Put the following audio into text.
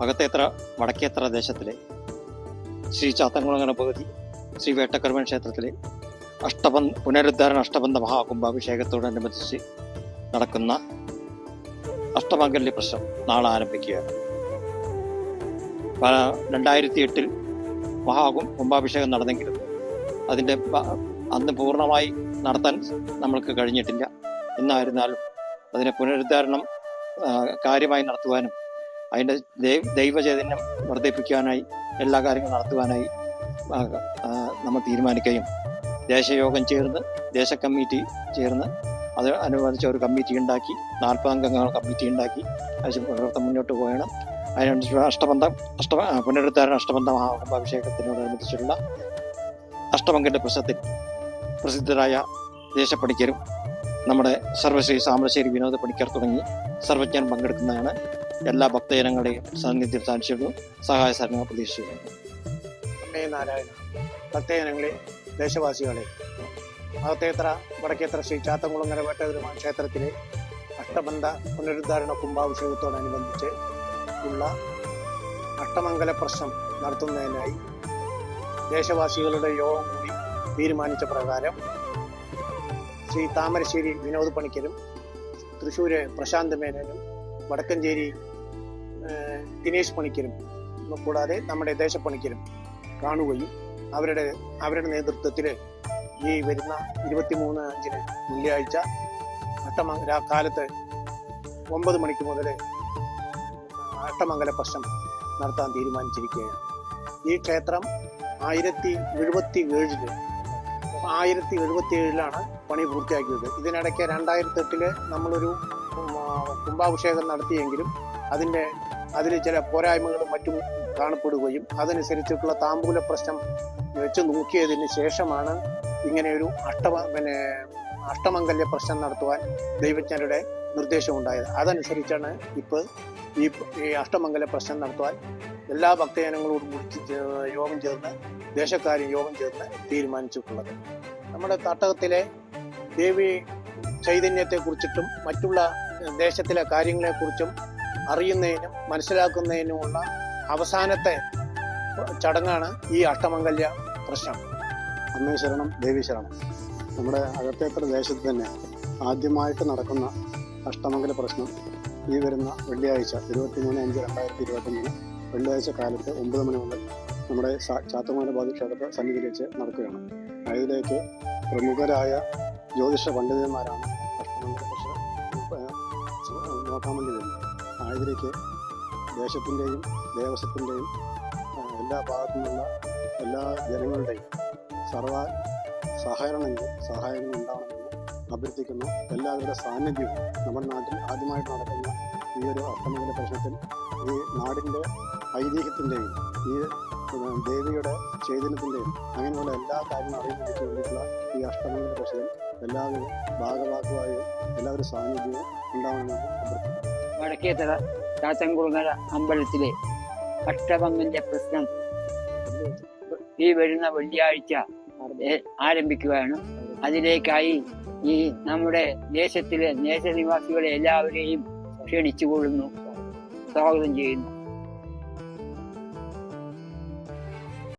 വടക്കേത്ര വടക്കേത്ര ദേശത്തിലെ ശ്രീ ചാത്തൻകുളങ്ങര ഭഗവതി ശ്രീ വേട്ടക്കർമ്മൻ ക്ഷേത്രത്തിലെ അഷ്ടബന്ധ പുനരുദ്ധാരണ അഷ്ടബന്ധ മഹാകുംഭാഭിഷേകത്തോടനുബന്ധിച്ച് നടക്കുന്ന അഷ്ടമംഗല്യ പ്രശ്നം നാളെ ആരംഭിക്കുകയാണ്. രണ്ടായിരത്തി എട്ടിൽ മഹാകും കുംഭാഭിഷേകം നടന്നെങ്കിലും അതിന്റെ അന്ന് പൂർണമായി നടത്താൻ നമ്മൾക്ക് കഴിഞ്ഞിട്ടില്ല. എന്നായിരുന്നാലും അതിനെ പുനരുദ്ധാരണം കാര്യമായി നടത്തുവാനും അതിന്റെ ദൈവ ദൈവചൈതന്യം വർദ്ധിപ്പിക്കുവാനായി എല്ലാ കാര്യങ്ങളും നടത്തുവാനായി നമ്മൾ തീരുമാനിക്കുകയും ദേശയോഗം ചേർന്ന് ദേശ കമ്മിറ്റി ചേർന്ന് അത് അനുവദിച്ച ഒരു കമ്മിറ്റി ഉണ്ടാക്കി നാൽപ്പതംഗങ്ങൾ കമ്മിറ്റി ഉണ്ടാക്കി അത് പ്രവർത്തനം മുന്നോട്ട് പോകണം. അതിനനുസരിച്ച് അഷ്ടബന്ധം അഷ്ട പുനരുദ്ധാരണ ആ മഹാകുംഭാഭിഷേകത്തിനോടനുബന്ധിച്ചുള്ള അഷ്ടമംഗന്റെ പ്രശ്നത്തിൽ പ്രസിദ്ധരായ ദേശപ്പണിക്കരും നമ്മുടെ സർവശ്രീ സാമരശ്ശേരി വിനോദ പണിക്കർ തുടങ്ങി സർവജ്ഞൻ പങ്കെടുക്കുന്നതാണ് എല്ലാ ഭക്തജനങ്ങളുടെയും സാന്നിധ്യം സാധിച്ചിരുന്നു സഹായ സഹകരണം പ്രതീക്ഷിക്കുന്നു. നാരായണ ഭക്തജനങ്ങളെ ദേശവാസികളെ അകത്തേത്ര വടക്കേത്ര ശ്രീ ചാത്തംകുളങ്ങര വേട്ടപെരുമാൻ ക്ഷേത്രത്തിലെ അഷ്ടബന്ധ പുനരുദ്ധാരണ കുംഭാഭിഷേകത്തോടനുബന്ധിച്ച് ഉള്ള അഷ്ടമംഗല പ്രശ്നം നടത്തുന്നതിനായി ദേശവാസികളുടെ യോഗം കൂടി തീരുമാനിച്ച പ്രകാരം ശ്രീ താമരശ്ശേരി വിനോദ് പണിക്കരും തൃശ്ശൂര് പ്രശാന്ത് മേനനും വടക്കഞ്ചേരി ദിനേശ് പണിക്കരും കൂടാതെ നമ്മുടെ ദേശപ്പണിക്കരും കാണുകയും അവരുടെ അവരുടെ നേതൃത്വത്തിൽ ഈ വരുന്ന ഇരുപത്തിമൂന്ന് അഞ്ചിന് വെള്ളിയാഴ്ച അട്ടമംഗല കാലത്ത് ഒമ്പത് മണിക്ക് മുതൽ അട്ടമംഗല പ്രശ്നം നടത്താൻ തീരുമാനിച്ചിരിക്കുകയാണ്. ഈ ക്ഷേത്രം ആയിരത്തി എഴുപത്തി ഏഴിൽ ആയിരത്തി എഴുപത്തി ഏഴിലാണ് പണി പൂർത്തിയാക്കിയത്. ഇതിനിടയ്ക്ക് രണ്ടായിരത്തി എട്ടിൽ നമ്മളൊരു കുംഭാഭിഷേകം നടത്തിയെങ്കിലും അതിന്റെ അതിൽ ചില പോരായ്മകളും മറ്റും കാണപ്പെടുകയും അതനുസരിച്ചിട്ടുള്ള താമ്പൂല പ്രശ്നം വെച്ച് നോക്കിയതിന് ശേഷമാണ് ഇങ്ങനെയൊരു അഷ്ടമ പിന്നെ അഷ്ടമംഗല്യ പ്രശ്നം നടത്തുവാൻ ദൈവജ്ഞരുടെ നിർദ്ദേശം ഉണ്ടായത് അതനുസരിച്ചാണ് ഇപ്പോൾ ഈ ഈ അഷ്ടമംഗല പ്രശ്നം നടത്തുവാൻ എല്ലാ ഭക്തജനങ്ങളോടും കൂടി യോഗം ചേർന്ന് ദേശക്കാരും യോഗം ചേർന്ന് തീരുമാനിച്ചിട്ടുള്ളത്. നമ്മുടെ തട്ടകത്തിലെ ദേവി ചൈതന്യത്തെ കുറിച്ചിട്ടും മറ്റുള്ള ദേശത്തിലെ കാര്യങ്ങളെക്കുറിച്ചും അറിയുന്നതിനും മനസ്സിലാക്കുന്നതിനുമുള്ള അവസാനത്തെ ചടങ്ങാണ് ഈ അഷ്ടമംഗല്യ പ്രശ്നം. അമ്മേ ശരണം ദേവി ശരണം. നമ്മുടെ അകത്തേത്ര ദേശത്ത് തന്നെ ആദ്യമായിട്ട് നടക്കുന്ന അഷ്ടമംഗല പ്രശ്നം ഈ വരുന്ന വെള്ളിയാഴ്ച ഇരുപത്തിമൂന്ന് അഞ്ച് രണ്ടായിരത്തി ഇരുപത്തിമൂന്ന് വെള്ളിയാഴ്ച കാലത്ത് ഒമ്പത് മണി മുതൽ നമ്മുടെ ചാത്തമാന ബാധി ക്ഷേത്ര സന്നിധിയിൽ വെച്ച് നടക്കുകയാണ്. അതിലേക്ക് പ്രമുഖരായ ജ്യോതിഷ പണ്ഡിതന്മാരാണ് അഷ്ടമംഗല പ്രശ്നം നോക്കാൻ വേണ്ടി വരുന്നത്. അതിലേക്ക് ദേശത്തിന്റെയും ദേവസ്വത്തിന്റെയും എല്ലാ ഭാഗത്തു നിന്നുള്ള എല്ലാ ജനങ്ങളുടെയും സർവ സഹകരണങ്ങൾ സഹായങ്ങൾ ഉണ്ടാവണമെന്ന് അഭ്യർത്ഥിക്കുന്നു. എല്ലാവരുടെ സാന്നിധ്യവും നമ്മുടെ നാട്ടിൽ ആദ്യമായിട്ട് നടക്കുന്ന ഈ ഒരു അഷ്ടമംഗല പ്രശ്നത്തിൽ ഈ നാടിന്റെ ഐതിഹ്യത്തിന്റെയും ഈ ദേവിയുടെ ചൈതന്യത്തിന്റെയും അങ്ങനെയുള്ള എല്ലാ കാര്യങ്ങളും അറിയുന്നതിന് വേണ്ടിയിട്ടുള്ള ഈ അഷ്ടമംഗല പ്രശ്നം എല്ലാവരും ഭാഗഭാഗമായും എല്ലാവരും സാന്നിധ്യവും ഉണ്ടാവണമെന്ന് അഭ്യർത്ഥിക്കുന്നു. വടക്കേത്തറ ചാത്തൻകുളങ്ങര അമ്പലത്തിലെ അഷ്ടമംഗല്യ പ്രശ്നം ഈ വരുന്ന വെള്ളിയാഴ്ച ആരംഭിക്കുകയാണ്. അതിലേക്കായി ഈ നമ്മുടെ ദേശത്തിലെ ദേശനിവാസികളെ എല്ലാവരെയും ക്ഷണിച്ചുകൊള്ളുന്നു. സ്വാഗതം ചെയ്യുന്നു.